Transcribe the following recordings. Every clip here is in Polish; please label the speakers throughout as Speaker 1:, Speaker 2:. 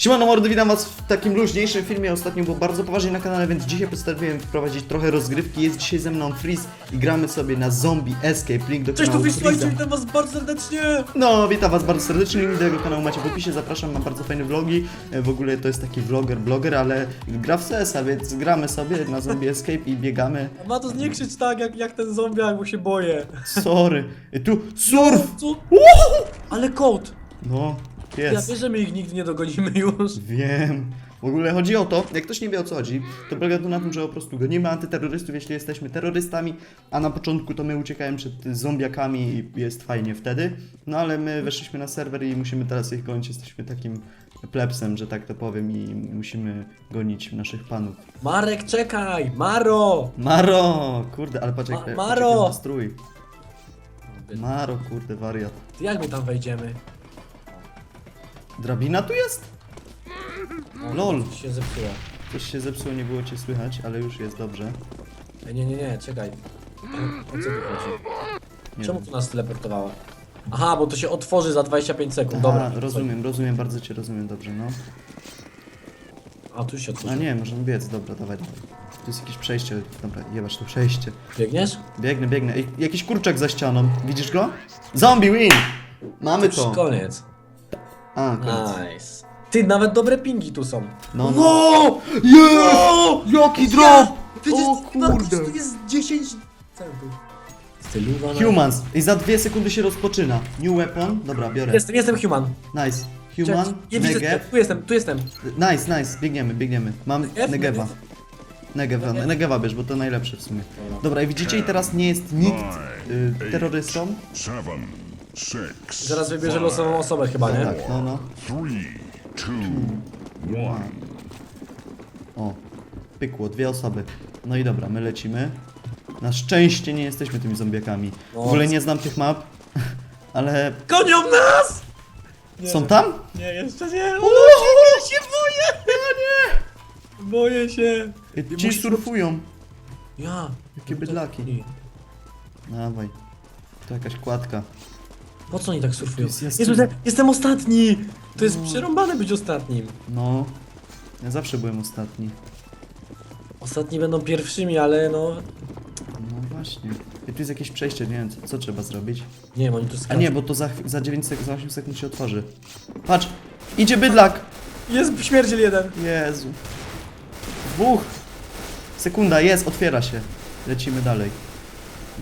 Speaker 1: Siemano mordy, witam was w takim luźniejszym filmie. Ostatnio było bardzo poważnie na kanale, więc dzisiaj postanowiłem wprowadzić trochę rozgrywki. Jest dzisiaj ze mną Freeze i gramy sobie na Zombie Escape. Link do
Speaker 2: Cześć, tu
Speaker 1: kanału
Speaker 2: witam was bardzo serdecznie!
Speaker 1: No, witam was bardzo serdecznie. Link do jego kanału macie w opisie. Zapraszam, mam bardzo fajne vlogi. E, W ogóle to jest taki vloger, bloger, ale gra w CS-a, więc gramy sobie na Zombie Escape i biegamy.
Speaker 2: Ma to nie krzycz tak, jak, jak ten zombiak, bo się boję.
Speaker 1: Sorry. E, Tu surf!
Speaker 2: Co? Ale kot!
Speaker 1: No,
Speaker 2: Ja
Speaker 1: jest.
Speaker 2: wiem, że my ich nigdy nie dogonimy już.
Speaker 1: Wiem. W ogóle chodzi o to, jak ktoś nie wie o co chodzi, to polega to na tym, że po prostu gonimy antyterrorystów, jeśli jesteśmy terrorystami, a na początku to my uciekałem przed zombiakami i jest fajnie wtedy. No ale my weszliśmy na serwer i musimy teraz ich gonić, jesteśmy takim plebsem, że tak to powiem i musimy gonić naszych panów.
Speaker 2: Marek, czekaj! Maro!
Speaker 1: Maro! Kurde, ale patrz jak,
Speaker 2: Ma-
Speaker 1: patrz,
Speaker 2: Maro!
Speaker 1: strój. Maro, kurde, wariat.
Speaker 2: Jak my tam wejdziemy?
Speaker 1: Drabina tu jest? Lol.
Speaker 2: Coś się zepsuło.
Speaker 1: Coś się zepsuło, nie było cię słychać, ale już jest dobrze.
Speaker 2: Ej, nie, nie, nie, czekaj. O co tu chodzi?
Speaker 1: Nie
Speaker 2: Czemu
Speaker 1: wiem.
Speaker 2: tu nas teleportowało? Aha, bo to się otworzy za 25 sekund,
Speaker 1: Aha,
Speaker 2: dobra.
Speaker 1: rozumiem, rozumiem, bardzo cię rozumiem dobrze, no.
Speaker 2: A, tu się
Speaker 1: A
Speaker 2: otworzy.
Speaker 1: nie, możemy biec, dobra, dawaj, dawaj. Tu jest jakieś przejście, dobra, jebać to przejście.
Speaker 2: Biegniesz?
Speaker 1: Biegnę, biegnę. Ej, jakiś kurczak za ścianą, widzisz go? Zombie win! Mamy
Speaker 2: Już
Speaker 1: to!
Speaker 2: koniec.
Speaker 1: A, koniec.
Speaker 2: Nice. Ty, nawet dobre pingi tu są.
Speaker 1: No, no.
Speaker 2: Wow! Wow!
Speaker 1: Jaki
Speaker 2: Ja!
Speaker 1: drop!
Speaker 2: Przecież
Speaker 1: O kurde!
Speaker 2: to jest 10 centów.
Speaker 1: Humans. I za dwie sekundy się rozpoczyna. New weapon. Dobra, biorę.
Speaker 2: Jestem, jestem human.
Speaker 1: Nice. Human,
Speaker 2: Nie widzę,
Speaker 1: Negev.
Speaker 2: tu jestem, tu jestem.
Speaker 1: Nice, nice, biegniemy, biegniemy. Mam
Speaker 2: Negev,
Speaker 1: Negewa.
Speaker 2: Negev.
Speaker 1: Negewa, Negewa bierz, bo to najlepsze w sumie. Dobra, i widzicie, i teraz nie jest nikt y, terrorystą.
Speaker 3: seven, six,
Speaker 2: Zaraz wybierze losową osobę chyba, nie?
Speaker 1: Tak, no, no.
Speaker 3: three, two, one.
Speaker 1: O, pykło, dwie osoby. No i dobra, my lecimy. Na szczęście nie jesteśmy tymi zombiakami. W
Speaker 2: No.
Speaker 1: ogóle nie znam tych map, ale
Speaker 2: Gonią nas! Nie,
Speaker 1: są tam?
Speaker 2: Nie, jeszcze nie. Ja się boję! Ja nie! Boję się.
Speaker 1: Ci
Speaker 2: musisz-
Speaker 1: surfują.
Speaker 2: Ja.
Speaker 1: Jakie bydlaki. Dawaj. To jakaś kładka.
Speaker 2: Po co oni tak surfują?
Speaker 1: Jest.
Speaker 2: Jezu, jestem ostatni! To jest przerąbane być ostatnim.
Speaker 1: No. Ja zawsze byłem ostatni.
Speaker 2: Ostatni będą pierwszymi, ale no...
Speaker 1: No właśnie. I tu jest jakieś przejście, nie wiem co, co trzeba zrobić.
Speaker 2: Nie wiem, oni tu
Speaker 1: A
Speaker 2: skaczą.
Speaker 1: nie, bo to za, za 9 sekund, za 8 sekund się otworzy. Patrz! Idzie bydlak!
Speaker 2: Jest śmierdziel jeden.
Speaker 1: Jezu. Dwóch! Sekunda, jest, otwiera się. Lecimy dalej.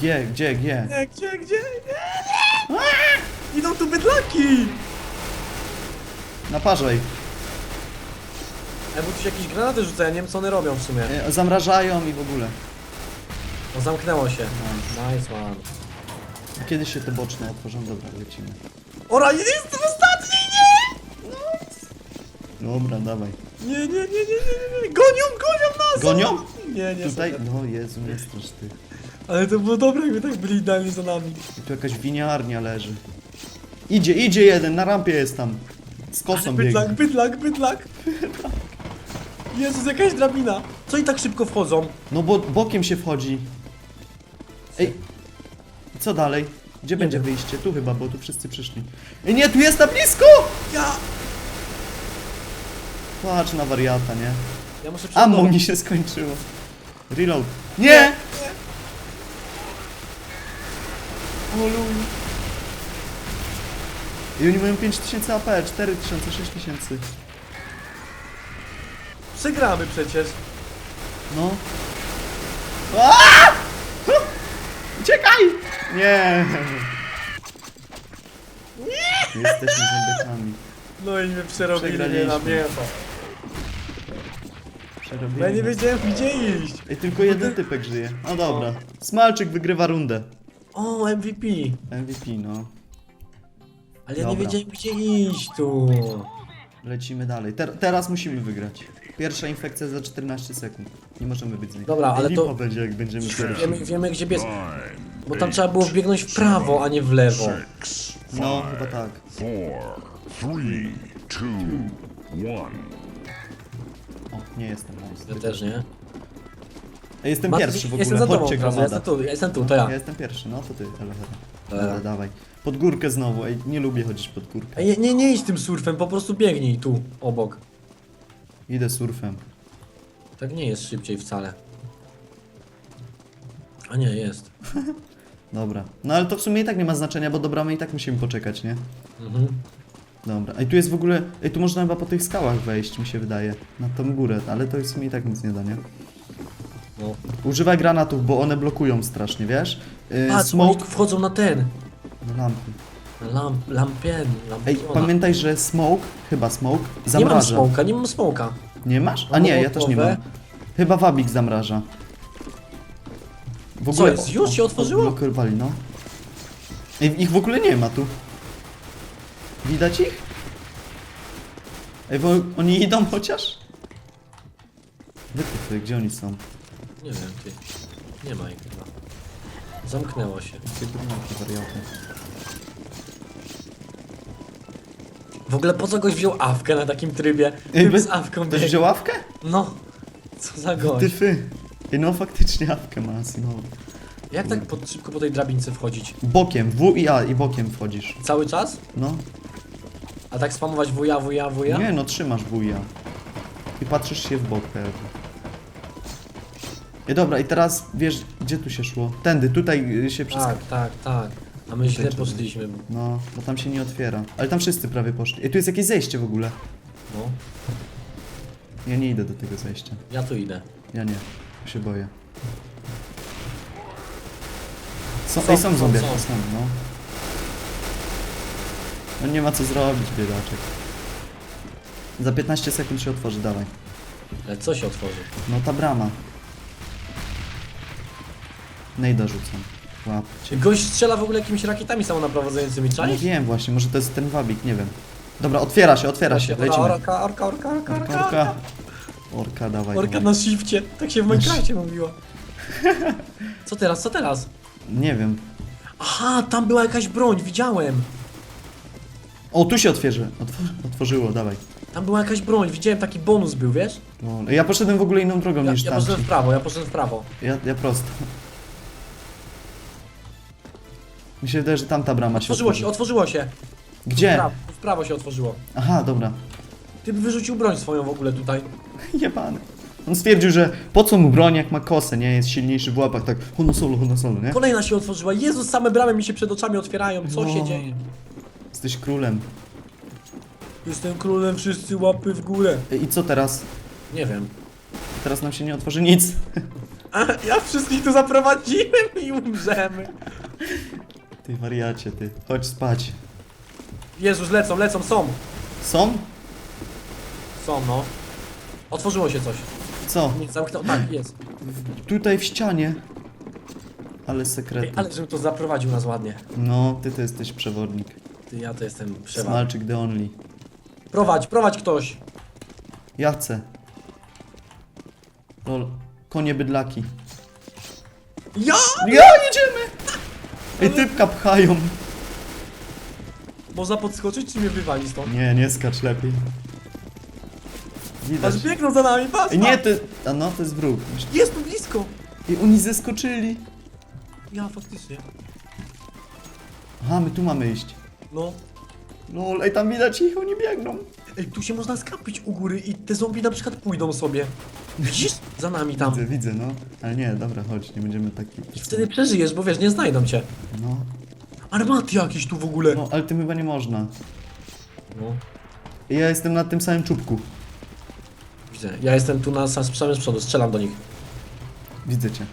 Speaker 1: G, gdzie, G?
Speaker 2: Nie, gdzie, gdzie? Nie, nie. Idą tu bydlaki!
Speaker 1: Naparzaj.
Speaker 2: E, bo tu się jakieś granaty rzucają, nie wiem co one robią w sumie.
Speaker 1: E, Zamrażają i w ogóle.
Speaker 2: No zamknęło się. Nice one.
Speaker 1: A Kiedy się te boczne otworzą? Dobra, lecimy.
Speaker 2: Ora, jestem ostatni, nie!
Speaker 1: Dobra, dawaj.
Speaker 2: Nie, nie, nie, nie, nie, nie, nie. Gonią, gonią nas!
Speaker 1: Gonią?
Speaker 2: Nie, nie.
Speaker 1: Tutaj?
Speaker 2: super.
Speaker 1: No Jezu, nie strasz ty.
Speaker 2: Ale to było dobre, jakby tak byli idealnie za nami.
Speaker 1: I tu jakaś winiarnia leży. Idzie, idzie jeden, na rampie jest tam. Z kosą
Speaker 2: Bydlak,
Speaker 1: biegnie.
Speaker 2: bydlak, bydlak. Jezus, jakaś drabina. Co i tak szybko wchodzą?
Speaker 1: No bo bokiem się wchodzi. Ej, co dalej? Gdzie będzie
Speaker 2: wiem.
Speaker 1: wyjście? Tu chyba, bo tu wszyscy przyszli. Ej, nie, tu jest na blisko!
Speaker 2: Ja!
Speaker 1: Patrz na wariata, nie?
Speaker 2: Ja muszę
Speaker 1: Ammo mi się skończyło. Reload. Nie! O luj. I oni mają 5000 AP, 4000, 6000.
Speaker 2: Przegramy przecież.
Speaker 1: No. Aaaa! Uciekaj! Nie! Nie! Jesteśmy zombiekami.
Speaker 2: No i mnie przerobili mnie na
Speaker 1: Przegraliśmy.
Speaker 2: mięso.
Speaker 1: Przerobimy.
Speaker 2: Ja nie wiedziałem gdzie iść.
Speaker 1: Ej, tylko jeden typek żyje. No dobra. Smalczyk wygrywa rundę.
Speaker 2: O, MVP.
Speaker 1: MVP, no.
Speaker 2: Ale ja
Speaker 1: Dobra.
Speaker 2: nie wiedziałem gdzie iść tu.
Speaker 1: Lecimy dalej. Ter teraz musimy wygrać. Pierwsza infekcja za 14 sekund. Nie możemy być z niej.
Speaker 2: Dobra, ale
Speaker 1: Ej,
Speaker 2: to-
Speaker 1: lipa będzie jak będziemy pierwsi.
Speaker 2: Wiemy, wiemy gdzie biec. Bo tam trzeba było wbiegnąć w prawo, a nie w lewo.
Speaker 3: six,
Speaker 1: No, chyba tak.
Speaker 3: four, three, two, one.
Speaker 1: O, nie jestem nice.
Speaker 2: Ja też nie.
Speaker 1: Ej, Jestem
Speaker 2: Mat-
Speaker 1: pierwszy w ogóle.
Speaker 2: Jestem za tobą,
Speaker 1: Chodźcie
Speaker 2: prawda? Ja jestem tu, ja jestem tu, to ja.
Speaker 1: Ja jestem pierwszy, no to ty, Elehera. Dobra, dawaj. Pod górkę znowu, ej, nie lubię chodzić pod górkę.
Speaker 2: Ej, nie, nie, nie idź tym surfem, po prostu biegnij tu, obok.
Speaker 1: Idę surfem.
Speaker 2: Tak nie jest szybciej wcale. A nie, jest.
Speaker 1: Dobra. No ale to w sumie i tak nie ma znaczenia, bo do bramy i tak musimy poczekać, nie?
Speaker 2: Mhm.
Speaker 1: Dobra. Ej, tu jest w ogóle... Ej, tu można chyba po tych skałach wejść, mi się wydaje. Na tą górę, ale to w sumie i tak nic nie da, nie?
Speaker 2: No.
Speaker 1: Używaj granatów, bo one blokują strasznie, wiesz? Yy,
Speaker 2: Patrz,
Speaker 1: smoke...
Speaker 2: oni wchodzą na ten.
Speaker 1: No lampy.
Speaker 2: Lamp, lampien,
Speaker 1: Ej, pamiętaj, że smoke, chyba smoke,
Speaker 2: Nie mam
Speaker 1: zamraża.
Speaker 2: smoka, nie mam smoka.
Speaker 1: Nie masz? A nie, ja też nie mam. Chyba wabik zamraża. W
Speaker 2: Co jest? Już się otworzyło?
Speaker 1: Odblokowali, no. Ej, ich w ogóle nie ma tu. Widać ich? Ej, bo oni idą chociaż? Wytyfy, gdzie oni są?
Speaker 2: Nie wiem, ty. Nie ma ich chyba. Zamknęło się.
Speaker 1: Wariaty.
Speaker 2: W ogóle po co goś wziął awkę na takim trybie?
Speaker 1: Ej,
Speaker 2: Typ
Speaker 1: bez-
Speaker 2: z awką
Speaker 1: Ktoś
Speaker 2: biegł.
Speaker 1: wziął ławkę?
Speaker 2: No. Co za gość.
Speaker 1: Tyfy. Ej, no faktycznie ławkę ma Asimow.
Speaker 2: Jak tak po, szybko po tej drabince wchodzić?
Speaker 1: Bokiem, W i A i bokiem wchodzisz.
Speaker 2: Cały czas?
Speaker 1: No.
Speaker 2: A tak spamować wuja, wuja, wuja?
Speaker 1: Nie, no trzymasz wuja. I patrzysz się w bok pewnie. I dobra, i teraz wiesz, gdzie tu się szło? Tędy, tutaj y, się przez...
Speaker 2: Tak, tak, tak. A my źle poszliśmy.
Speaker 1: No, bo tam się nie otwiera. Ale tam wszyscy prawie poszli. I tu jest jakieś zejście w ogóle.
Speaker 2: No.
Speaker 1: Ja nie idę do tego zejścia.
Speaker 2: Ja tu idę.
Speaker 1: Ja nie. Się boję. Są,
Speaker 2: Są,
Speaker 1: ej, są
Speaker 2: są,
Speaker 1: zombie,
Speaker 2: są.
Speaker 1: są, no. No nie ma co zrobić, biedaczek. Za 15 sekund się otworzy, dawaj.
Speaker 2: Ale co się otworzy?
Speaker 1: No ta brama. Nejda rzucam. Łapcie.
Speaker 2: Gość strzela w ogóle jakimiś rakietami samonaprowadzającymi,
Speaker 1: No
Speaker 2: czaisz?
Speaker 1: wiem właśnie, może to jest ten wabik, nie wiem. Dobra, otwiera się, otwiera się,
Speaker 2: Orka,
Speaker 1: lecimy.
Speaker 2: orka, orka, orka, orka,
Speaker 1: Orka,
Speaker 2: orka.
Speaker 1: orka. Orka, dawaj,
Speaker 2: Orka
Speaker 1: dawaj.
Speaker 2: na shifcie. Tak się w Minecrafcie mówiło. Co teraz, co teraz?
Speaker 1: Nie wiem.
Speaker 2: Aha, tam była jakaś broń, widziałem.
Speaker 1: O, tu się otwierzy. Otw otworzyło, dawaj.
Speaker 2: Tam była jakaś broń, widziałem taki bonus był, wiesz?
Speaker 1: No, ja poszedłem w ogóle inną drogą
Speaker 2: Ja,
Speaker 1: niż
Speaker 2: ja poszedłem w prawo, ja poszedłem w prawo.
Speaker 1: Ja, ja prosto. Mi się wydaje, że tamta brama się
Speaker 2: Otworzyło się,
Speaker 1: otworzy.
Speaker 2: otworzyło się. W
Speaker 1: Gdzie?
Speaker 2: prawo, w prawo się otworzyło.
Speaker 1: Aha, dobra.
Speaker 2: Ty wyrzucił broń swoją w ogóle tutaj.
Speaker 1: Jebany. On stwierdził, że po co mu broń, jak ma kosę, nie? Jest silniejszy w łapach, tak hono solo, hono solo, nie?
Speaker 2: Kolejna się otworzyła. Jezus, same bramy mi się przed oczami otwierają. Co
Speaker 1: No.
Speaker 2: się dzieje?
Speaker 1: Jesteś królem.
Speaker 2: Jestem królem, wszyscy łapy w górę.
Speaker 1: I co teraz?
Speaker 2: Nie wiem.
Speaker 1: Teraz nam się nie otworzy nic.
Speaker 2: A, ja wszystkich tu zaprowadziłem i umrzemy.
Speaker 1: Ty wariacie, ty. Chodź spać.
Speaker 2: Jezus, lecą, lecą, są.
Speaker 1: Są?
Speaker 2: Są, no. Otworzyło się coś.
Speaker 1: Co?
Speaker 2: Nie zamknął. Tak, jest.
Speaker 1: Tutaj w ścianie. Ale
Speaker 2: Ej, ale żebym to zaprowadził nas ładnie.
Speaker 1: No, ty to jesteś przewodnik.
Speaker 2: Ty, ja to jestem przewa.
Speaker 1: Smalczyk the only.
Speaker 2: Prowadź, prowadź ktoś.
Speaker 1: Ja chcę. Lol. Konie bydlaki.
Speaker 2: Ja!
Speaker 1: Ja, jedziemy! Ej, typka pchają.
Speaker 2: Można podskoczyć, czy mnie wywali stąd?
Speaker 1: Nie, nie skacz lepiej. Widać.
Speaker 2: Patrz, biegną za nami, patrz!
Speaker 1: Ej, nie,
Speaker 2: patrz.
Speaker 1: ty... A no, to jest wróg.
Speaker 2: Jest tu blisko!
Speaker 1: I oni zeskoczyli.
Speaker 2: Ja, faktycznie.
Speaker 1: Aha, my tu mamy iść.
Speaker 2: No.
Speaker 1: Lol, ej, tam widać ich, oni biegną.
Speaker 2: Ej, tu się można skapić u góry i te zombie na przykład pójdą sobie. Widzisz? Za nami tam.
Speaker 1: Widzę, widzę, no. Ale nie, dobra, chodź, nie będziemy taki...
Speaker 2: Wtedy przeżyjesz, bo wiesz, nie znajdą cię.
Speaker 1: No,
Speaker 2: Armaty jakieś tu w ogóle.
Speaker 1: no, ale tym chyba nie można.
Speaker 2: No.
Speaker 1: Ja jestem na tym samym czubku.
Speaker 2: Widzę. Ja jestem tu na sam samym z przodu, strzelam do nich.
Speaker 1: Widzę cię.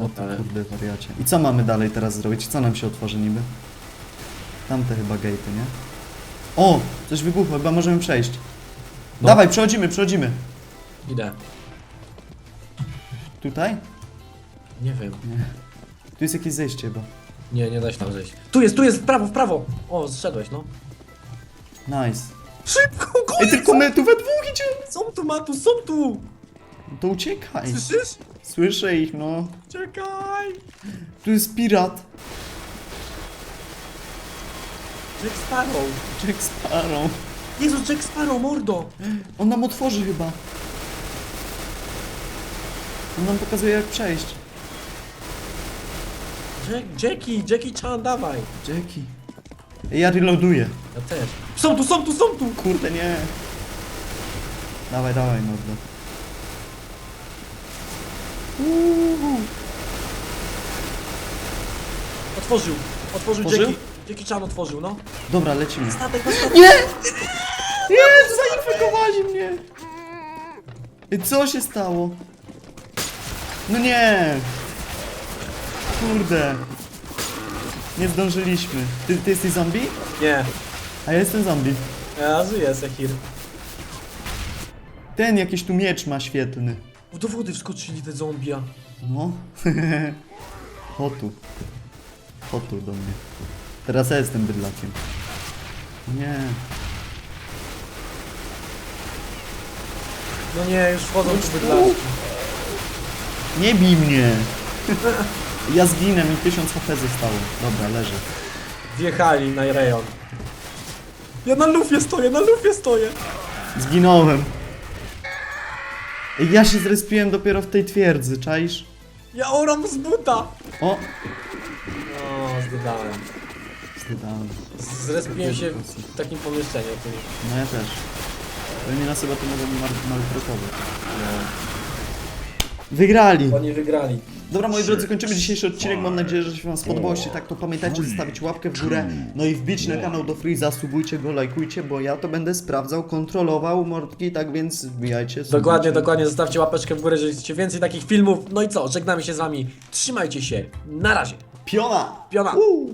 Speaker 1: O ty
Speaker 2: Ale-
Speaker 1: kurde wariacie. I co mamy dalej teraz zrobić? Co nam się otworzy niby? Tamte chyba gatey, nie? O! Coś wybuchło, chyba możemy przejść.
Speaker 2: No.
Speaker 1: Dawaj, przechodzimy, przechodzimy.
Speaker 2: Idę.
Speaker 1: Tutaj?
Speaker 2: Nie wiem.
Speaker 1: Tu jest jakieś zejście chyba.
Speaker 2: Nie, nie da się tam zejść. Tu jest, tu jest, w prawo, w prawo! O, zszedłeś, no.
Speaker 1: Nice.
Speaker 2: Szybko,
Speaker 1: Ej,
Speaker 2: koniec!
Speaker 1: tylko my tu we dwóch idziemy!
Speaker 2: Są tu, Matu, są tu!
Speaker 1: To uciekaj.
Speaker 2: Słyszysz?
Speaker 1: Słyszę ich, no.
Speaker 2: Czekaj!
Speaker 1: Tu jest pirat.
Speaker 2: Jack Sparrow!
Speaker 1: Jack Sparrow.
Speaker 2: Jezus, Jack Sparrow, mordo!
Speaker 1: On nam otworzy chyba. On nam pokazuje jak przejść.
Speaker 2: Jack, Jackie, Jackie Chan, dawaj.
Speaker 1: Jackie. Ja reloaduję.
Speaker 2: Ja też. Są tu, są tu, są tu!
Speaker 1: Kurde, nie. Dawaj, dawaj, mordo. Uuu.
Speaker 2: Otworzył, otworzył
Speaker 1: Otworzył?
Speaker 2: Jackie. Jackie Chan otworzył, no.
Speaker 1: Dobra, lecimy.
Speaker 2: Statek na statek.
Speaker 1: Nie! Nie, zainfekowali mnie! I co się stało? No nie! Kurde. Nie zdążyliśmy. Ty, ty jesteś zombie?
Speaker 2: Nie,
Speaker 1: A ja jestem zombie.
Speaker 2: ja żyję, Sekir.
Speaker 1: Ten jakiś tu miecz ma świetlny.
Speaker 2: Do wody wskoczyli te zombia.
Speaker 1: No. Chodź tu. Chodź tu do mnie. Teraz ja jestem bydlakiem. Nie.
Speaker 2: No nie, już wchodzą tu bydlaczki.
Speaker 1: Nie bij mnie. Ja zginę, mi 1000 HP zostało. Dobra, leżę.
Speaker 2: Wjechali na rejon. Ja na lufie stoję, na lufie stoję.
Speaker 1: Zginąłem. Ej, Ja się zrespiłem dopiero w tej twierdzy, czaisz?
Speaker 2: Ja oram z buta.
Speaker 1: O!
Speaker 2: No, zdydałem.
Speaker 1: Zdydałem.
Speaker 2: Zrespiłem się w takim pomieszczeniu. Tu.
Speaker 1: No ja też. Pewnie nas chyba to mogą mal- maltretować. Wygrali!
Speaker 2: Oni wygrali.
Speaker 1: Dobra moi drodzy, kończymy dzisiejszy odcinek. Mam nadzieję, że się wam spodobało. Jeśli tak, to pamiętajcie zostawić łapkę w górę. No i wbić na kanał do Freeza, subujcie go, lajkujcie, bo ja to będę sprawdzał, kontrolował mordki, tak więc wbijajcie.
Speaker 2: Dokładnie,
Speaker 1: subujcie.
Speaker 2: dokładnie. Zostawcie łapeczkę w górę, jeżeli chcecie więcej takich filmów. No i co, żegnamy się z wami. Trzymajcie się. Na razie.
Speaker 1: Piona!
Speaker 2: Piona.
Speaker 1: Uuu.